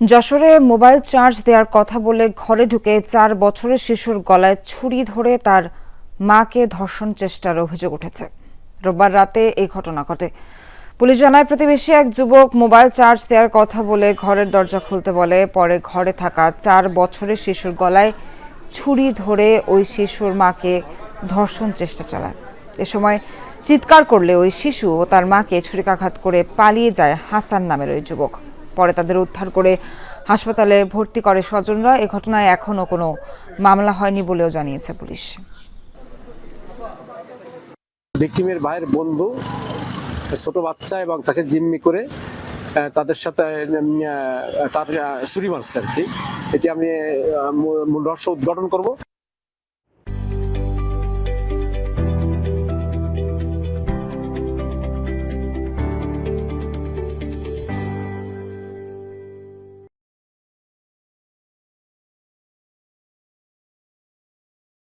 যশোরে mobile charge দেওয়ার কথা বলে ঘরে ঢুকে চার বছরের শিশুর গলায় ছুরি ধরে তার মাকে ধর্ষণ চেষ্টার অভিযোগ উঠেছে। রোববার রাতে এই ঘটনা ঘটে। পুলিশ জানায়, প্রতিবেশী এক যুবক মোবাইল চার্জ দেওয়ার কথা বলে ঘরের দরজা খুলতে বলে, পরে ঘরে থাকা চার বছরের শিশুর গলায় ছুরি ধরে ওই শিশুর মাকে ধর্ষণ চেষ্টা চালায়। এ সময় চিৎকার করলে ওই শিশু ও তার মাকে ছুরিকাঘাত করে পালিয়ে যায় হাসান নামের ওই যুবক। পরে তাদের উদ্ধার করে হাসপাতালে ভর্তি করে স্বজনরা। এ ঘটনায় এখনও কোনো মামলা হয়নি বলেও জানিয়েছে পুলিশ। ভিকটিমের ভাইয়ের বন্ধু, ছোট বাচ্চা এবং তাকে জিম্মি করে তাদের সাথে তার ছুরি মারছে আর কি। এটি আমি মূল রহস্য উদ্ঘাটন করব।